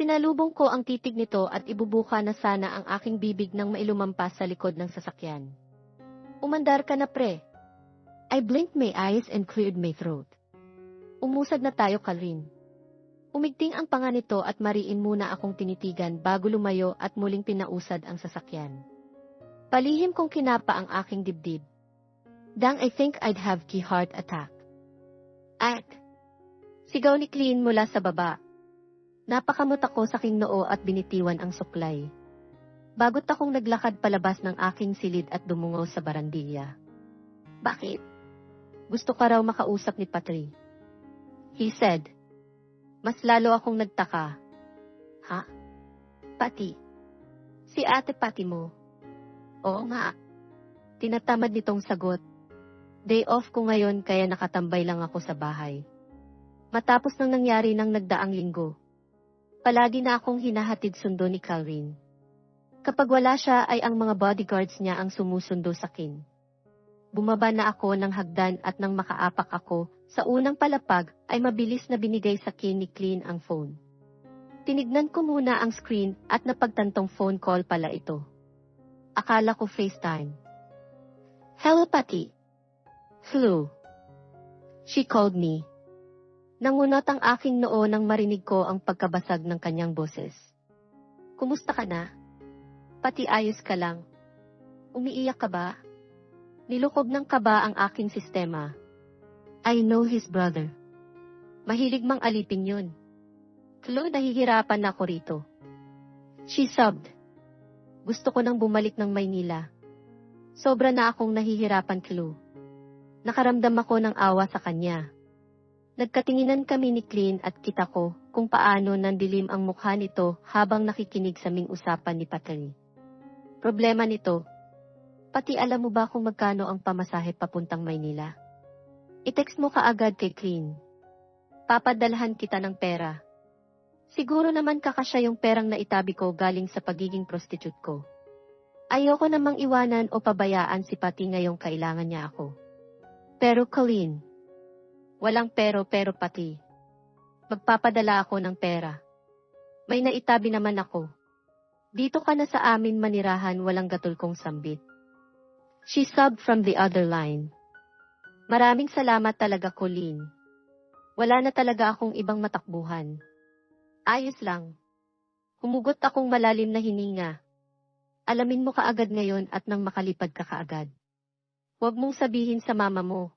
Sinalubong ko ang titig nito at ibubuka na sana ang aking bibig nang mailumampas sa likod ng sasakyan. Umandar ka na pre. I blinked my eyes and cleared my throat. Umusad na tayo, Kalrin. Umigting ang panga nito at mariin muna akong tinitigan bago lumayo at muling pinausad ang sasakyan. Palihim kong kinapa ang aking dibdib. Dang I think I'd have key heart attack. At, sigaw ni Clean mula sa baba. Napakamot ako sa king noo at binitiwan ang suklay. Bagot akong naglakad palabas ng aking silid at dumungaw sa barandilya. Bakit? Gusto ka raw makausap ni Patri. He said. Mas lalo akong nagtaka. Ha? Pati. Si ate Pati mo. Oo nga. Tinatamad nitong sagot. Day off ko ngayon kaya nakatambay lang ako sa bahay. Matapos nang nangyari ng nagdaang linggo. Palagi na akong hinahatid sundo ni Calvin. Kapag wala siya ay ang mga bodyguards niya ang sumusundo sa akin. Bumaba na ako ng hagdan at nang makaapak ako, sa unang palapag ay mabilis na binigay sa akin ni Clean ang phone. Tinignan ko muna ang screen at napagtantong phone call pala ito. Akala ko FaceTime. Hello, Patty. Hello. She called me. Nangunot ang aking noo nang marinig ko ang pagkabasag ng kanyang boses. Kumusta ka na? Pati ayos ka lang. Umiiyak ka ba? Nilukob ng kaba ang aking sistema. I know his brother. Mahilig mang alipin yun. Chloe, nahihirapan na ako rito. She sobbed. Gusto ko nang bumalik ng Maynila. Sobra na akong nahihirapan, Chloe. Nakaramdam ako ng awa sa kanya. Nagkatinginan kami ni Clean at kita ko kung paano nandilim ang mukha nito habang nakikinig sa ming usapan ni Patri. Problema nito, pati alam mo ba kung magkano ang pamasahe papuntang Maynila? I-text mo kaagad kay Clean. Papadalhan kita ng pera. Siguro naman kakasya yung perang naitabi ko galing sa pagiging prostitute ko. Ayoko namang iwanan o pabayaan si Pati ngayong kailangan niya ako. Pero Colleen, walang pero pero pati. Magpapadala ako ng pera. May naitabi naman ako. Dito ka na sa amin manirahan walang gatol kong sambit. She sobbed from the other line. Maraming salamat talaga, Colleen. Wala na talaga akong ibang matakbuhan. Ayos lang. Humugot akong malalim na hininga. Alamin mo kaagad ngayon at nang makalipad ka kaagad. Huwag mong sabihin sa mama mo.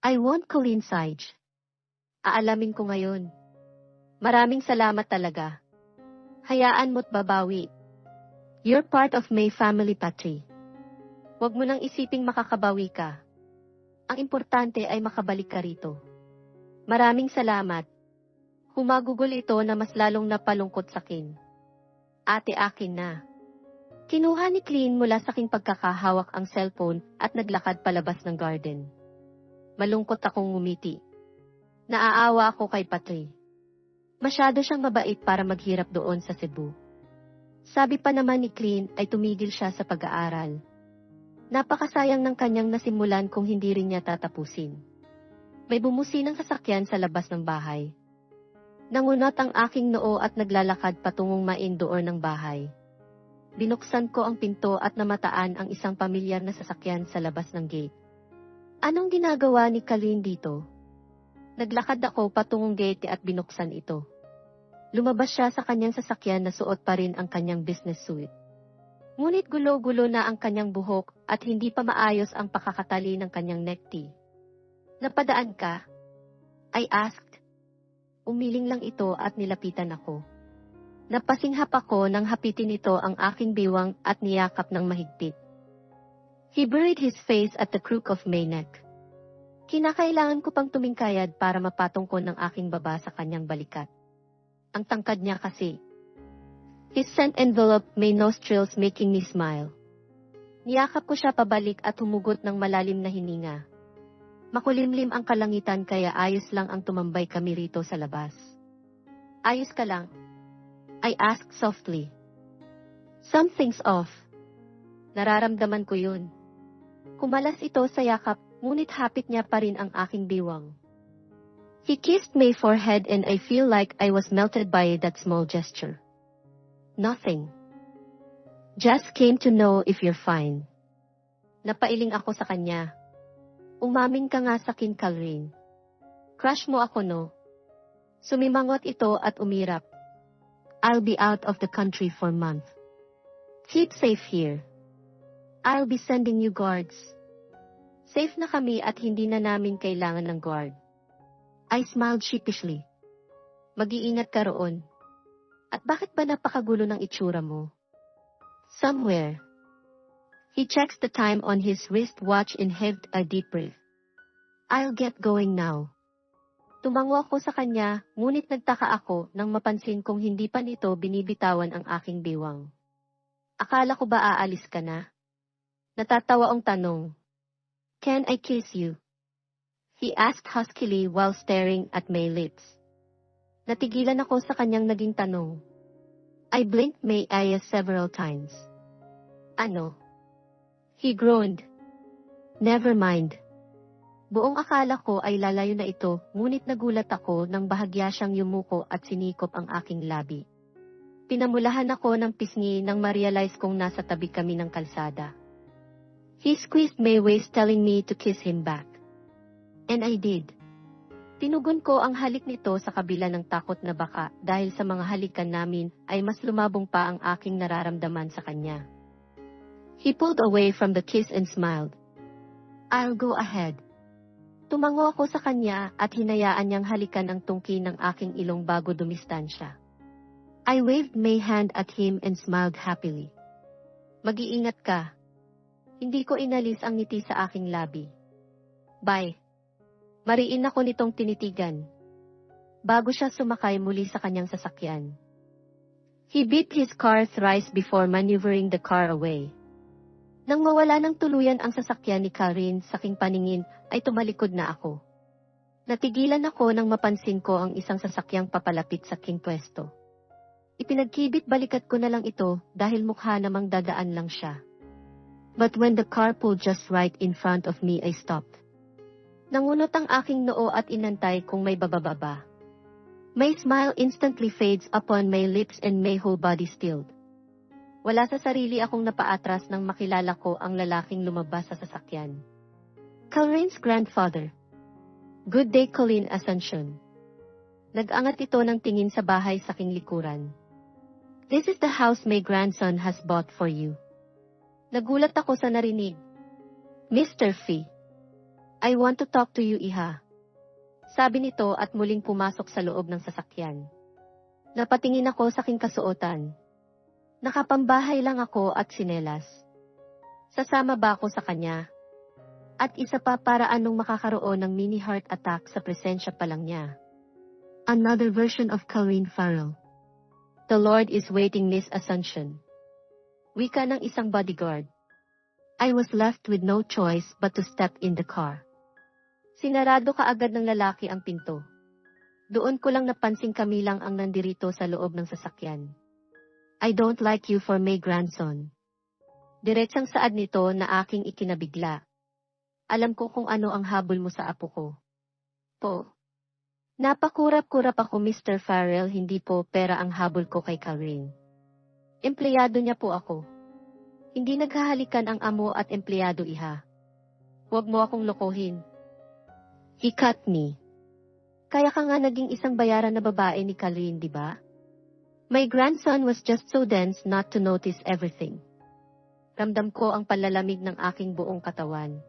I want Colleen Sage. Aalamin ko ngayon. Maraming salamat talaga. Hayaan mo't babawi. You're part of my family, Patri. Huwag mo nang isiping makakabawi ka. Ang importante ay makabalik ka rito. Maraming salamat. Humagugol ito na mas lalong napalungkot sa akin. Ate akin na. Kinuha ni Clean mula sa aking pagkakahawak ang cellphone at naglakad palabas ng garden. Malungkot akong ngumiti. Naaawa ako kay Patri. Masyado siyang mabait para maghirap doon sa Cebu. Sabi pa naman ni Clean ay tumigil siya sa pag-aaral. Napakasayang ng kanyang nasimulan kung hindi rin niya tatapusin. May bumusi ng sasakyan sa labas ng bahay. Nangunot ang aking noo at naglalakad patungong main doon ng bahay. Binuksan ko ang pinto at namataan ang isang pamilyar na sasakyan sa labas ng gate. Anong ginagawa ni Kalin dito? Naglakad ako patungong gate at binuksan ito. Lumabas siya sa kanyang sasakyan na suot pa rin ang kanyang business suit. Ngunit gulo-gulo na ang kanyang buhok at hindi pa maayos ang pakakatali ng kanyang necktie. Napadaan ka? I asked. Umiling lang ito at nilapitan ako. Napasinghap ako nang hapitin ito ang aking biwang at niyakap ng mahigpit. He buried his face at the crook of my neck. Kinakailangan ko pang tumingkayad para mapatong ko ng aking baba sa kanyang balikat. Ang tangkad niya kasi. His scent envelope may nostrils making me smile. Niyakap ko siya pabalik at humugot ng malalim na hininga. Makulimlim ang kalangitan kaya ayos lang ang tumambay kami rito sa labas. Ayos ka lang? I asked softly. Something's off. Nararamdaman ko yun. Kumalas ito sa yakap, ngunit hapit niya pa rin ang aking biwang. He kissed my forehead and I feel like I was melted by that small gesture. Nothing. Just came to know if you're fine. Napailing ako sa kanya. Umamin ka nga sa akin, Calvin. Crush mo ako, no? Sumimangot ito at umirap. I'll be out of the country for a month. Keep safe here. I'll be sending you guards. Safe na kami at hindi na namin kailangan ng guard. I smiled sheepishly. Mag-iingat ka roon. At bakit ba napakagulo ng itsura mo? Somewhere. He checks the time on his wristwatch and heaved a deep breath. I'll get going now. Tumango ako sa kanya, ngunit nagtaka ako nang mapansin kong hindi pa nito binibitawan ang aking biwang. Akala ko ba aalis ka na? Natatawa ang tanong. Can I kiss you? He asked huskily while staring at my lips. Natigilan ako sa kanyang naging tanong. I blinked my eyes several times. Ano? He groaned. Never mind. Buong akala ko ay lalayo na ito, ngunit nagulat ako nang bahagya siyang yumuko at sinikop ang aking labi. Pinamulahan ako ng pisngi nang ma-realize kong nasa tabi kami ng kalsada. He squeezed my waist telling me to kiss him back. And I did. Tinugon ko ang halik nito sa kabila ng takot na baka dahil sa mga halikan namin ay mas lumabong pa ang aking nararamdaman sa kanya. He pulled away from the kiss and smiled. I'll go ahead. Tumango ako sa kanya at hinayaan niyang halikan ang tungki ng aking ilong bago dumistansya. I waved my hand at him and smiled happily. Mag-iingat ka. Hindi ko inalis ang ngiti sa aking labi. Bye. Mariin ako nitong tinitigan. Bago siya sumakay muli sa kanyang sasakyan. He beat his car thrice before maneuvering the car away. Nang mawala ng tuluyan ang sasakyan ni Karin sa aking paningin, ay tumalikod na ako. Natigilan ako nang mapansin ko ang isang sasakyang papalapit sa king pwesto. Ipinagkibit balikat ko na lang ito dahil mukha namang dadaan lang siya. But when the car pulled just right in front of me, I stopped. Nangunot ang aking noo at inantay kung may bababa. My smile instantly fades upon my lips and my whole body stilled. Wala sa sarili akong napaatras nang makilala ko ang lalaking lumabas sa sasakyan. Corinne's grandfather. Good day, Colleen Ascension. Nag-angat ito ng tingin sa bahay sa king likuran. This is the house my grandson has bought for you. Nagulat ako sa narinig. Mr. Fee. I want to talk to you, Iha. Sabi nito at muling pumasok sa loob ng sasakyan. Napatingin ako sa king kasuotan. Nakapambahay lang ako at sinelas. Sasama ba ako sa kanya? At isa pa para anong makakaroon ng mini heart attack sa presensya pa lang niya. Another version of Colleen Farrell. The Lord is waiting Miss Assumption. Wika ng isang bodyguard. I was left with no choice but to step in the car. Sinarado kaagad ng lalaki ang pinto. Doon ko lang napansin kami lang ang nandirito sa loob ng sasakyan. I don't like you for my grandson. Diretsang saad nito na aking ikinabigla. Alam ko kung ano ang habol mo sa apo ko. Po. Napakurap-kurap ako Mr. Farrell hindi po pera ang habol ko kay Karin. Empleyado niya po ako. Hindi naghahalikan ang amo at empleyado iha. Huwag mo akong lokohin. Cut me. Kaya ka nga naging isang bayaran na babae ni Karin, di ba? My grandson was just so dense not to notice everything. Ramdam ko ang palalamig ng aking buong katawan.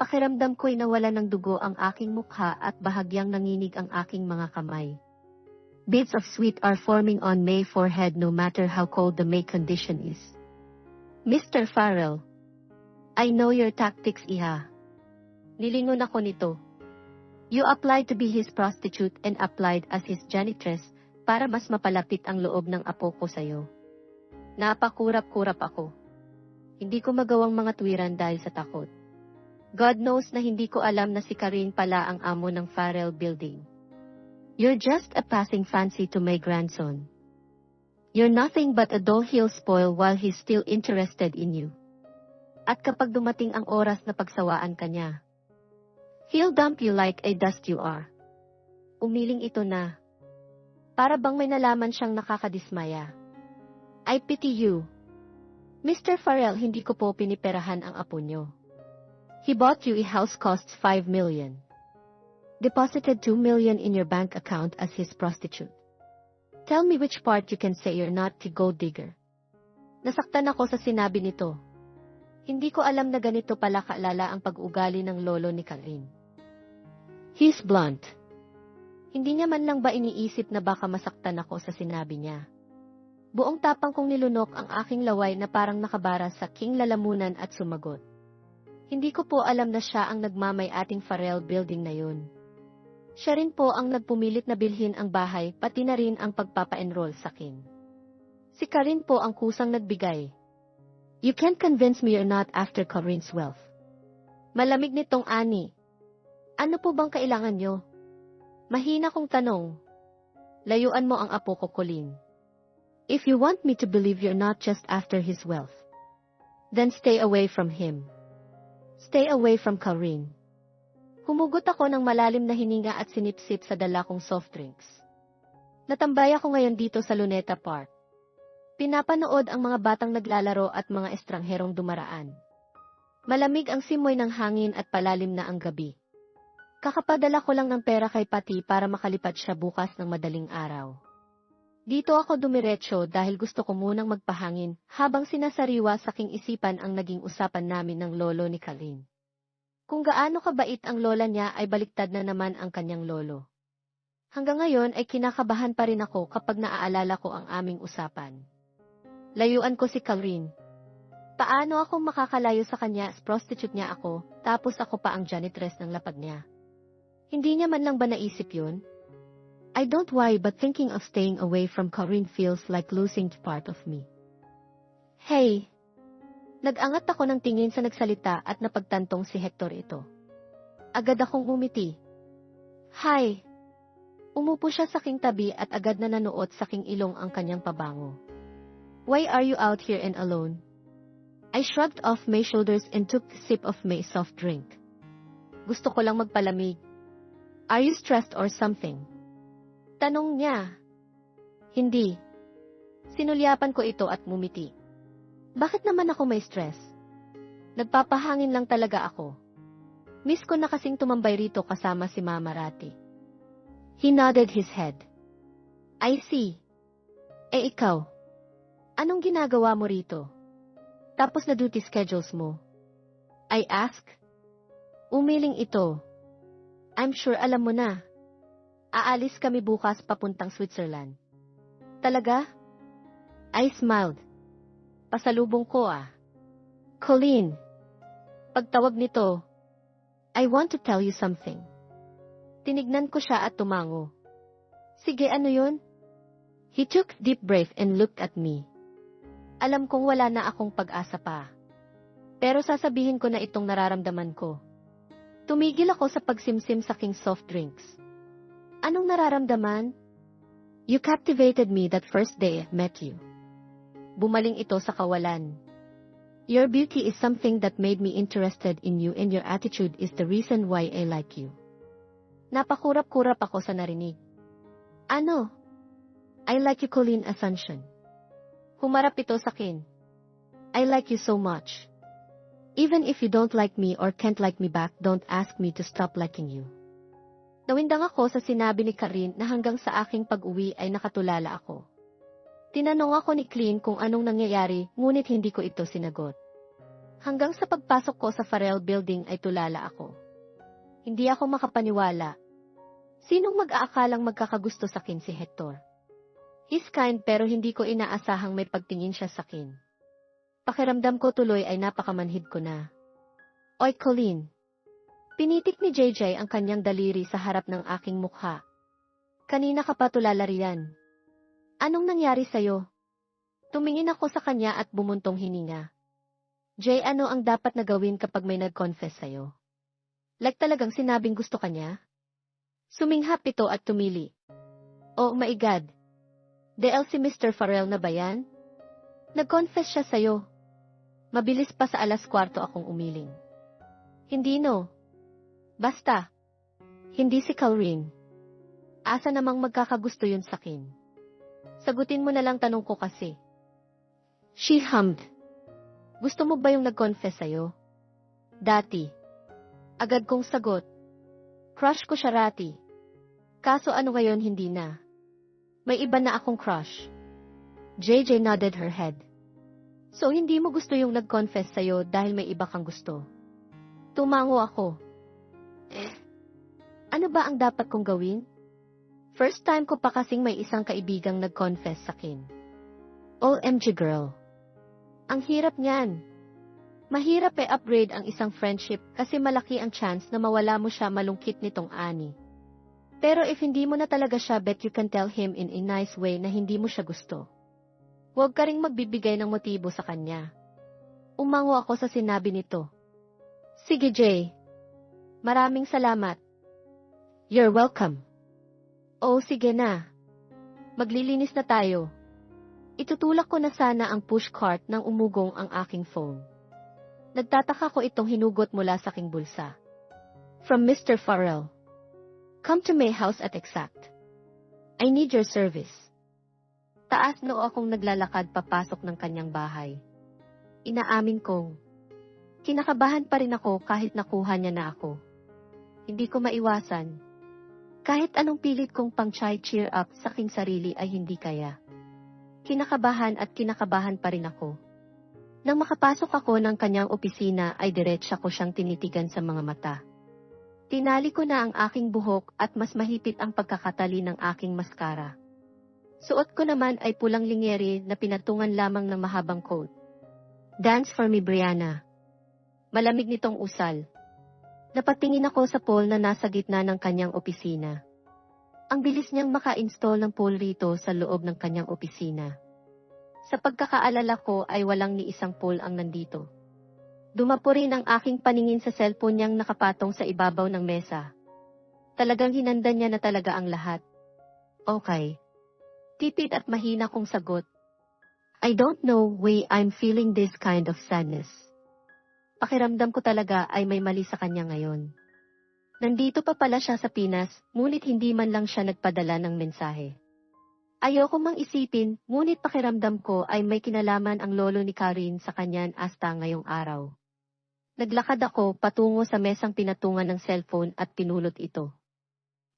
Pakiramdam ko'y nawala ng dugo ang aking mukha at bahagyang nanginig ang aking mga kamay. Bits of sweat are forming on my forehead no matter how cold the May condition is. Mr. Farrell, I know your tactics, Iha. Nilingon ako nito. You applied to be his prostitute and applied as his janitress para mas mapalapit ang loob ng apo ko sa'yo. Napakurap-kurap ako. Hindi ko magawang mga tuwiran dahil sa takot. God knows na hindi ko alam na si Karin pala ang amo ng Farrell Building. You're just a passing fancy to my grandson. You're nothing but a dull heel spoil while he's still interested in you. At kapag dumating ang oras na pagsawaan ka niya, he'll dump you like a dust you are. Umiling ito na. Para bang may nalaman siyang nakakadismaya. I pity you. Mr. Farrell, hindi ko po piniperahan ang apo nyo. He bought you a house costs 5 million. Deposited 2 million in your bank account as his prostitute. Tell me which part you can say you're not the gold digger. Nasaktan ako sa sinabi nito. Hindi ko alam na ganito pala kaalala ang pag-ugali ng lolo ni Karin. He's blunt. Hindi niya man lang ba iniisip na baka masaktan ako sa sinabi niya. Buong tapang kong nilunok ang aking laway na parang nakabara sa king lalamunan at sumagot. Hindi ko po alam na siya ang nagmamay ating Farrell building na yun. Siya rin po ang nagpumilit na bilhin ang bahay pati na rin ang pagpapa-enroll sa kin. Si Karin po ang kusang nagbigay. You can't convince me you're not after Karin's wealth. Malamig nitong ani. Ano po bang kailangan nyo? Mahina kong tanong. Layuan mo ang apo ko, Colleen. If you want me to believe you're not just after his wealth, then stay away from him. Stay away from Karin. Humugot ako ng malalim na hininga at sinipsip sa dala kong soft drinks. Natambay ako ngayon dito sa Luneta Park. Pinapanood ang mga batang naglalaro at mga estrangherong dumaraan. Malamig ang simoy ng hangin at palalim na ang gabi. Kakapadala ko lang ng pera kay Pati para makalipad siya bukas ng madaling araw. Dito ako dumiretso dahil gusto ko munang magpahangin habang sinasariwa sa king isipan ang naging usapan namin ng lolo ni Kalin. Kung gaano kabait ang lola niya ay baliktad na naman ang kanyang lolo. Hanggang ngayon ay kinakabahan pa rin ako kapag naaalala ko ang aming usapan. Layuan ko si Kalrin. Paano ako makakalayo sa kanya as prostitute niya ako, tapos ako pa ang janitress ng lapag niya? Hindi niya man lang ba naisip yun? I don't why but thinking of staying away from Corinne feels like losing part of me. Hey! Nag-angat ako ng tingin sa nagsalita at napagtantong si Hector ito. Agad akong umiti. Hi! Umupo siya sa king tabi at agad na nanuot sa king ilong ang kanyang pabango. Why are you out here and alone? I shrugged off my shoulders and took a sip of my soft drink. Gusto ko lang magpalamig. Are you stressed or something? Tanong niya. Hindi. Sinulyapan ko ito at mumiti. Bakit naman ako may stress? Nagpapahangin lang talaga ako. Miss ko na kasing tumambay rito kasama si Mama Rati. He nodded his head. I see. Eh ikaw, anong ginagawa mo rito? Tapos na duty schedules mo. I ask. Umiling ito. I'm sure alam mo na. Aalis kami bukas papuntang Switzerland. Talaga? I smiled. Pasalubong ko ah. Colleen. Pagtawag nito, I want to tell you something. Tinignan ko siya at tumango. Sige, ano yun? He took deep breath and looked at me. Alam kong wala na akong pag-asa pa. Pero sasabihin ko na itong nararamdaman ko. Tumigil ako sa pagsimsim sa king soft drinks. Anong nararamdaman? You captivated me that first day I met you. Bumaling ito sa kawalan. Your beauty is something that made me interested in you and your attitude is the reason why I like you. Napakurap-kurap ako sa narinig. Ano? I like you Colleen Assumption. Humarap ito sa akin. I like you so much. Even if you don't like me or can't like me back, don't ask me to stop liking you. Nawindang ako sa sinabi ni Karin na hanggang sa aking pag-uwi ay nakatulala ako. Tinanong ako ni Clean kung anong nangyayari, ngunit hindi ko ito sinagot. Hanggang sa pagpasok ko sa Farrell Building ay tulala ako. Hindi ako makapaniwala. Sinong mag-aakalang magkakagusto sa akin si Hector? He's kind pero hindi ko inaasahang may pagtingin siya sa akin. Pakiramdam ko tuloy ay napakamanhid ko na. Oy Colleen, Pinitik ni JJ ang kanyang daliri sa harap ng aking mukha. Kanina ka pa tulala riyan. Anong nangyari sa'yo? Tumingin ako sa kanya at bumuntong hininga. Jay, ano ang dapat na gawin kapag may nag-confess sa'yo? Like talagang sinabing gusto kanya? Suminghap ito at tumili. Oh my God! DL si Mr. Farrell na ba yan? Nag-confess siya sa'yo. Mabilis pa sa alas kwarto akong umiling. Hindi no. Basta. Hindi si Calrin. Asa namang magkakagusto yun sa akin? Sagutin mo na lang tanong ko kasi. She hummed. Gusto mo ba yung nag-confess sa'yo? Dati. Agad kong sagot. Crush ko siya rati. Kaso ano ngayon hindi na. May iba na akong crush. JJ nodded her head. So hindi mo gusto yung nag-confess sa'yo dahil may iba kang gusto. Tumango ako. Eh, ano ba ang dapat kong gawin? First time ko pa kasing may isang kaibigang nag-confess sa akin. OMG girl. Ang hirap niyan. Mahirap e upgrade ang isang friendship kasi malaki ang chance na mawala mo siya malungkit nitong ani. Pero if hindi mo na talaga siya bet you can tell him in a nice way na hindi mo siya gusto. Huwag ka ring magbibigay ng motibo sa kanya. Umango ako sa sinabi nito. Sige Jay. Maraming salamat. You're welcome. Oo sige na. Maglilinis na tayo. Itutulak ko na sana ang push cart nang umugong ang aking phone. Nagtataka ko itong hinugot mula sa aking bulsa. From Mr. Farrell. Come to my house at exact. I need your service. Taas noo akong naglalakad papasok ng kanyang bahay. Inaamin kong, kinakabahan pa rin ako kahit nakuha niya na ako. Hindi ko maiwasan. Kahit anong pilit kong pang cheer up sa aking sarili ay hindi kaya. Kinakabahan at kinakabahan pa rin ako. Nang makapasok ako ng kanyang opisina ay diretsa ko siyang tinitigan sa mga mata. Tinali ko na ang aking buhok at mas mahipit ang pagkakatali ng aking maskara. Suot ko naman ay pulang lingeri na pinatungan lamang ng mahabang coat. Dance for me, Brianna. Malamig nitong usal. Napatingin ako sa pole na nasa gitna ng kanyang opisina. Ang bilis niyang maka-install ng pole rito sa loob ng kanyang opisina. Sa pagkakaalala ko ay walang ni isang pole ang nandito. Dumapo rin ang aking paningin sa cellphone niyang nakapatong sa ibabaw ng mesa. Talagang hinanda niya na talaga ang lahat. Okay. Tipid at mahina kong sagot. I don't know why I'm feeling this kind of sadness. Pakiramdam ko talaga ay may mali sa kanya ngayon. Nandito pa pala siya sa Pinas, ngunit hindi man lang siya nagpadala ng mensahe. Ayoko mang isipin, ngunit pakiramdam ko ay may kinalaman ang lolo ni Karin sa kanyan hasta ngayong araw. Naglakad ako patungo sa mesang pinatungan ng cellphone at pinulot ito.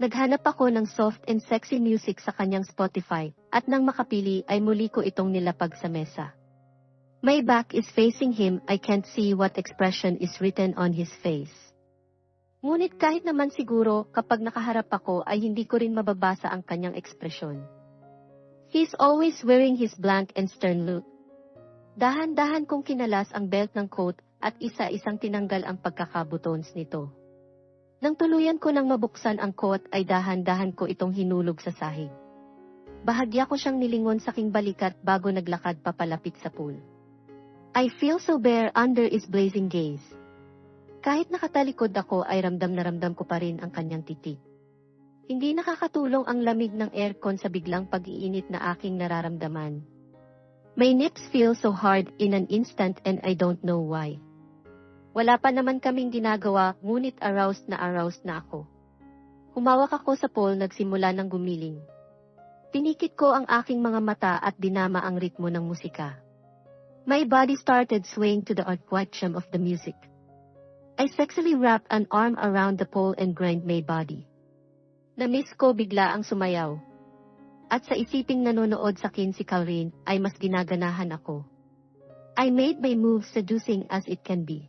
Naghanap ako ng soft and sexy music sa kanyang Spotify, at nang makapili ay muli ko itong nilapag sa mesa. My back is facing him, I can't see what expression is written on his face. Ngunit kahit naman siguro kapag nakaharap ako ay hindi ko rin mababasa ang kanyang ekspresyon. He's always wearing his blank and stern look. Dahan-dahan kong kinalas ang belt ng coat at isa-isang tinanggal ang pagkakabutons nito. Nang tuluyan ko nang mabuksan ang coat ay dahan-dahan ko itong hinulog sa sahig. Bahagya ko siyang nilingon sa king balikat bago naglakad papalapit sa pool. I feel so bare under his blazing gaze. Kahit nakatalikod ako ay ramdam na ramdam ko pa rin ang kanyang titig. Hindi nakakatulong ang lamig ng aircon sa biglang pag-iinit na aking nararamdaman. My nips feel so hard in an instant and I don't know why. Wala pa naman kaming ginagawa, ngunit aroused na aroused na ako. Humawak ako sa pole nagsimula ng gumiling. Pinikit ko ang aking mga mata at dinama ang ritmo ng musika. My body started swaying to the artquatcham of the music. I sexily wrapped an arm around the pole and grind my body. Na-miss ko bigla ang sumayaw. At sa isiping nanonood sa kin si Calvin, ay mas ginaganahan ako. I made my moves seducing as it can be.